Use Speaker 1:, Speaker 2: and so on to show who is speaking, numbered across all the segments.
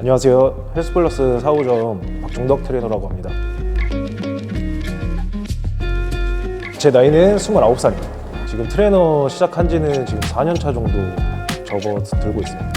Speaker 1: 안녕하세요. 헬스플러스 4호점 박종덕 트레이너라고 합니다. 제 나이는 29살입니다. 지금 트레이너 시작한 지는 지금 4년 차 정도 접어 들고 있습니다.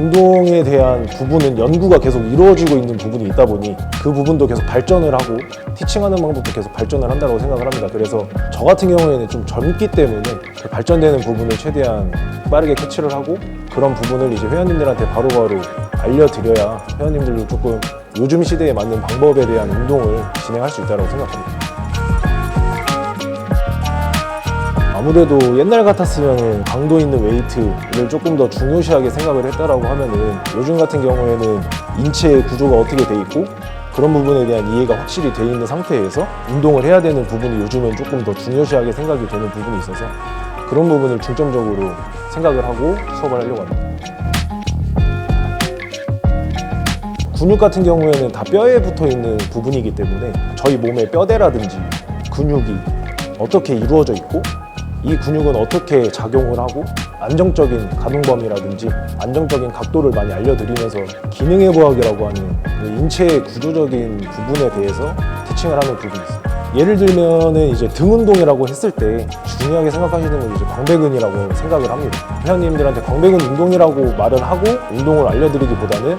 Speaker 1: 운동에 대한 부분은 연구가 계속 이루어지고 있는 부분이 있다 보니 그 부분도 계속 발전을 하고 티칭하는 방법도 계속 발전을 한다고 생각을 합니다. 그래서 저 같은 경우에는 좀 젊기 때문에 그 발전되는 부분을 최대한 빠르게 캐치를 하고 그런 부분을 이제 회원님들한테 바로바로 알려드려야 회원님들도 조금 요즘 시대에 맞는 방법에 대한 운동을 진행할 수 있다고 생각합니다. 아무래도 옛날 같았으면 강도 있는 웨이트를 조금 더 중요시하게 생각을 했다라고 하면은 요즘 같은 경우에는 인체의 구조가 어떻게 돼 있고 그런 부분에 대한 이해가 확실히 돼 있는 상태에서 운동을 해야 되는 부분이 요즘은 조금 더 중요시하게 생각이 되는 부분이 있어서 그런 부분을 중점적으로 생각을 하고 수업을 하려고 합니다. 근육 같은 경우에는 다 뼈에 붙어 있는 부분이기 때문에 저희 몸의 뼈대라든지 근육이 어떻게 이루어져 있고 이 근육은 어떻게 작용을 하고 안정적인 가동 범위라든지 안정적인 각도를 많이 알려드리면서 기능의 부학이라고 하는 그 인체의 구조적인 부분에 대해서 티칭을 하는 부분이 있어요. 예를 들면은 이제 등 운동이라고 했을 때 중요하게 생각하시는 건 이제 광배근이라고 생각을 합니다. 회원님들한테 광배근 운동이라고 말을 하고 운동을 알려드리기보다는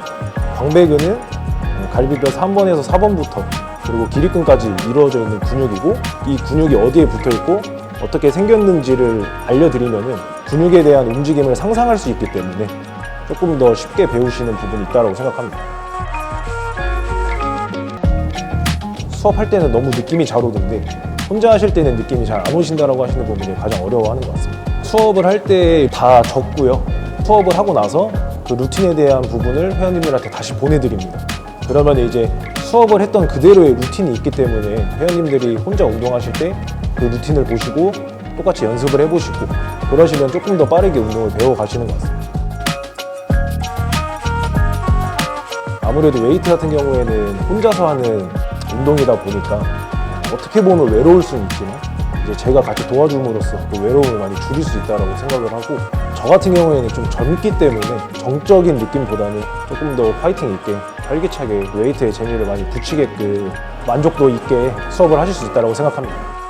Speaker 1: 광배근은 갈비뼈 3번에서 4번부터 그리고 기립근까지 이루어져 있는 근육이고 이 근육이 어디에 붙어 있고 어떻게 생겼는지를 알려드리면은 근육에 대한 움직임을 상상할 수 있기 때문에 조금 더 쉽게 배우시는 부분이 있다고 생각합니다. 수업할 때는 너무 느낌이 잘 오던데 혼자 하실 때는 느낌이 잘 안 오신다라고 하시는 부분이 가장 어려워하는 것 같습니다. 수업을 할 때 다 적고요. 수업을 하고 나서 그 루틴에 대한 부분을 회원님들한테 다시 보내드립니다. 그러면 이제 수업을 했던 그대로의 루틴이 있기 때문에 회원님들이 혼자 운동하실 때 그 루틴을 보시고 똑같이 연습을 해보시고 그러시면 조금 더 빠르게 운동을 배워 가시는 것 같습니다. 아무래도 웨이트 같은 경우에는 혼자서 하는 운동이다 보니까 어떻게 보면 외로울 수는 있지만 이제 제가 같이 도와줌으로써 그 외로움을 많이 줄일 수 있다고 생각을 하고 저 같은 경우에는 좀 젊기 때문에 정적인 느낌보다는 조금 더 파이팅 있게 활기차게 웨이트에 재미를 많이 붙이게끔 만족도 있게 수업을 하실 수 있다고 생각합니다.